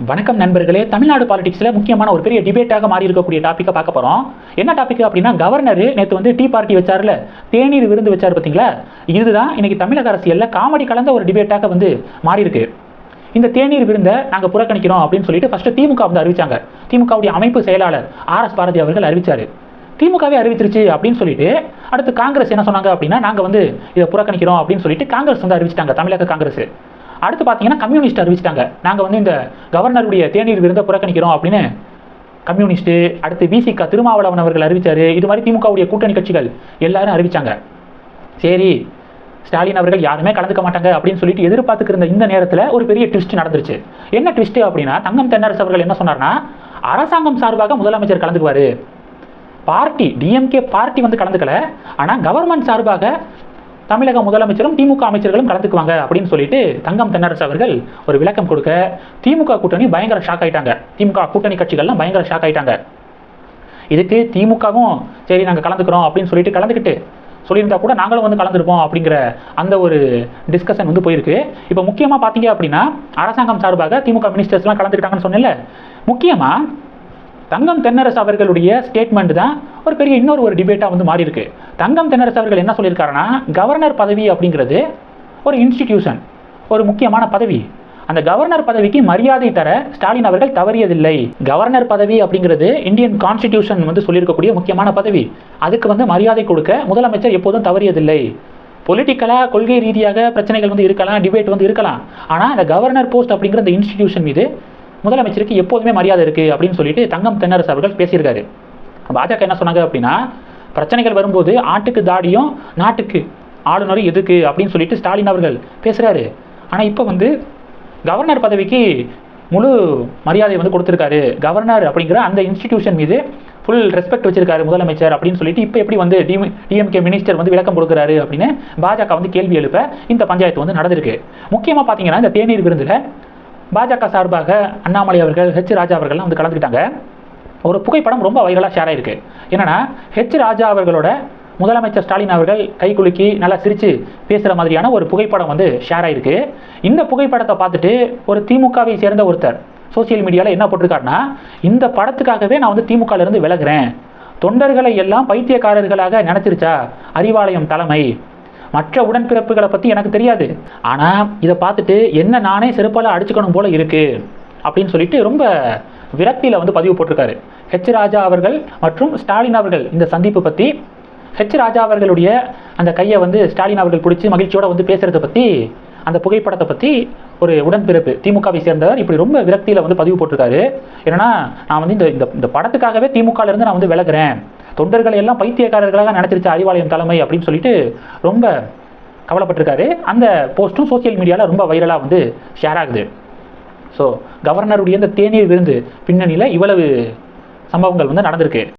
வணக்கம் நண்பர்களே தமிழ்நாடு பாலிடிக்ஸில் முக்கியமான ஒரு பெரிய டிபேட்டாக மாறி இருக்கக்கூடிய டாப்பிக்கை பார்க்க போகிறோம் என்ன டாபிக் அப்படின்னா கவர்னர் நேற்று வந்து டீ பார்ட்டி வச்சார்ல தேநீர் விருந்து வச்சார் பார்த்தீங்களா? இதுதான் இன்னைக்கு தமிழக அரசியலில் காமெடி கலந்த ஒரு டிபேட்டாக வந்து மாறி இருக்கு இந்த தேநீர் விருந்தை நாங்கள் புறக்கணிக்கிறோம் அப்படின்னு சொல்லிட்டு ஃபஸ்ட்டு திமுக வந்து அறிவிச்சாங்க. திமுகவுடைய அமைப்பு செயலாளர் ஆர் எஸ் பாரதி அவர்கள் அறிவிச்சாரு. திமுகவே அறிவிச்சிருச்சு அப்படின்னு சொல்லிட்டு அடுத்து காங்கிரஸ் என்ன சொன்னாங்க அப்படின்னா நாங்கள் வந்து இதை புறக்கணிக்கிறோம் அப்படின்னு சொல்லிட்டு காங்கிரஸ் வந்து அறிவிச்சிட்டாங்க தமிழக காங்கிரஸ். அடுத்து பார்த்தீங்கன்னா கம்யூனிஸ்ட் அறிவிச்சிட்டாங்க. நாங்கள் வந்து இந்த கவர்னருடைய தேநீர் விருந்தை புறக்கணிக்கிறோம் அப்படின்னு கம்யூனிஸ்ட்டு அடுத்து விசிகா திருமாவளவன் அவர்கள் அறிவித்தார் இது மாதிரி திமுகவுடைய கூட்டணி கட்சிகள் எல்லாரும் அறிவிச்சாங்க. சரி ஸ்டாலின் அவர்கள் யாருமே கலந்துக்க மாட்டாங்க அப்படின்னு சொல்லிட்டு எதிர்பார்த்துக்கிருந்த இந்த நேரத்தில் ஒரு பெரிய ட்விஸ்ட் நடந்துருச்சு. என்ன ட்விஸ்ட் அப்படின்னா தங்கம் தென்னரசு அவர்கள் என்ன சொன்னார்னா அரசாங்கம் சார்பாக முதலமைச்சர் கலந்துக்குவார். பார்ட்டி டிஎம்கே பார்ட்டி வந்து கலந்துக்கல. ஆனால் கவர்மெண்ட் சார்பாக தமிழக முதலமைச்சரும் திமுக அமைச்சர்களும் கலந்துக்குவாங்க அப்படின்னு சொல்லிட்டு தங்கம் தென்னரசு அவர்கள் ஒரு விளக்கம் கொடுக்க திமுக கூட்டணி பயங்கர ஷாக் ஆயிட்டாங்க. திமுக கூட்டணி கட்சிகள்லாம் பயங்கர ஷாக் ஆயிட்டாங்க. இதுக்கு திமுகவும் சரி நாங்கள் கலந்துக்கிறோம் அப்படின்னு சொல்லிட்டு கலந்துக்கிட்டு சொல்லியிருந்தா கூட நாங்களும் வந்து கலந்துருப்போம் அப்படிங்கிற அந்த ஒரு டிஸ்கஷன் வந்து போயிருக்கு. இப்போ முக்கியமாக பார்த்தீங்க அப்படின்னா அரசாங்கம் சார்பாக திமுக மினிஸ்டர்ஸ்லாம் கலந்துக்கிட்டாங்கன்னு சொன்னேன்ல. முக்கியமாக தங்கம் தென்னரசு அவர்களுடைய ஸ்டேட்மெண்ட் தான் ஒரு பெரிய இன்னொரு ஒரு டிபேட்டாக வந்து மாறி இருக்கு தங்கம் தென்னரசு அவர்கள் என்ன சொல்லியிருக்காருன்னா கவர்னர் பதவி அப்படிங்கிறது ஒரு இன்ஸ்டிடியூஷன் ஒரு முக்கியமான பதவி. அந்த கவர்னர் பதவிக்கு மரியாதை தர ஸ்டாலின் அவர்கள் தவறியதில்லை. கவர்னர் பதவி அப்படிங்கிறது இந்தியன் கான்ஸ்டிடியூஷன் வந்து சொல்லியிருக்கக்கூடிய முக்கியமான பதவி. அதுக்கு வந்து மரியாதை கொடுக்க முதலமைச்சர் எப்போதும் தவறியதில்லை. பொலிட்டிக்கலாக கொள்கை ரீதியாக பிரச்சனைகள் வந்து இருக்கலாம் டிபேட் வந்து இருக்கலாம். ஆனால் அந்த கவர்னர் போஸ்ட் அப்படிங்கிற அந்த இன்ஸ்டிடியூஷன் மீது முதலமைச்சருக்கு எப்போதுமே மரியாதை இருக்குது அப்படின்னு சொல்லிட்டு தங்கம் தென்னரசு அவர்கள் பேசியிருக்காரு. பாஜக என்ன சொன்னாங்க அப்படின்னா பிரச்சனைகள் வரும்போது ஆட்டுக்கு தாடியும் நாட்டுக்கு ஆளுநரும் எதுக்கு அப்படின்னு சொல்லிட்டு ஸ்டாலின் அவர்கள் பேசுகிறாரு ஆனால் இப்போ வந்து கவர்னர் பதவிக்கு முழு மரியாதை வந்து கொடுத்துருக்காரு. கவர்னர் அப்படிங்கிற அந்த இன்ஸ்டிடியூஷன் மீது ஃபுல் ரெஸ்பெக்ட் வச்சிருக்காரு முதலமைச்சர் அப்படின்னு சொல்லிட்டு இப்போ எப்படி வந்து டிஎம் டிஎம்கே மினிஸ்டர் வந்து விளக்கம் கொடுக்குறாரு அப்படின்னு பாஜக வந்து கேள்வி எழுப்ப இந்த பஞ்சாயத்து வந்து நடந்திருக்கு. முக்கியமாக பார்த்தீங்கன்னா இந்த தேநீர் விருந்தில் பாஜக சார்பாக அண்ணாமலை அவர்கள் ஹெச் ராஜா அவர்கள்லாம் வந்து கலந்துக்கிட்டாங்க. ஒரு புகைப்படம் ரொம்ப வைரலாக ஷேர் ஆயிருக்கு. என்னன்னா ஹெச் ராஜா அவர்களோட முதலமைச்சர் ஸ்டாலின் அவர்கள் கை குலுக்கி நல்லா சிரித்து பேசுகிற மாதிரியான ஒரு புகைப்படம் வந்து ஷேர் ஆயிருக்கு. இந்த புகைப்படத்தை பார்த்துட்டு ஒரு திமுகவை சேர்ந்த ஒருத்தர் சோசியல் மீடியாவில் என்ன போட்டிருக்காருன்னா இந்த படத்துக்காகவே நான் வந்து திமுகலேருந்து விலகிறேன். தொண்டர்களை எல்லாம் பைத்தியக்காரர்களாக நினச்சிருச்சா? அறிவாலயம் தலைமை. மற்ற உடன்பிறப்புகளை பற்றி எனக்கு தெரியாது. ஆனால் இதை பார்த்துட்டு என்ன நானே செருப்பால் அடிச்சுக்கணும் போல இருக்கு அப்படின்னு சொல்லிட்டு ரொம்ப விரக்தியில் வந்து பதிவு போட்டிருக்காரு. ஹெச் ராஜா அவர்கள் மற்றும் ஸ்டாலின் அவர்கள் இந்த சந்திப்பு பற்றி ஹெச் ராஜா அவர்களுடைய அந்த கையை வந்து ஸ்டாலின் அவர்கள் பிடிச்சி மகிழ்ச்சியோட வந்து பேசுறதை பற்றி அந்த புகைப்படத்தை பற்றி ஒரு உடன்பிறப்பு திமுகவை சேர்ந்தவர் இப்படி ரொம்ப விரக்தியில் வந்து பதிவு போட்டிருக்காரு. ஏன்னா நான் வந்து இந்த இந்த- இந்த படத்துக்காகவே திமுகலேருந்து நான் வந்து விலகிறேன். தொண்டர்களை எல்லாம் பைத்தியக்காரர்களாக நினைச்சிருச்ச அறிவாலயம் தலைமை அப்படின்னு சொல்லிட்டு ரொம்ப கவலைப்பட்டிருக்காரு. அந்த போஸ்ட்டும் சோஷியல் மீடியாவில் ரொம்ப வைரலாக வந்து ஷேர் ஆகுது. ஸோ கவர்னருடைய இந்த தேநீர் விருந்து பின்னணியில் இவ்வளவு சம்பவங்கள் வந்து நடந்திருக்கு.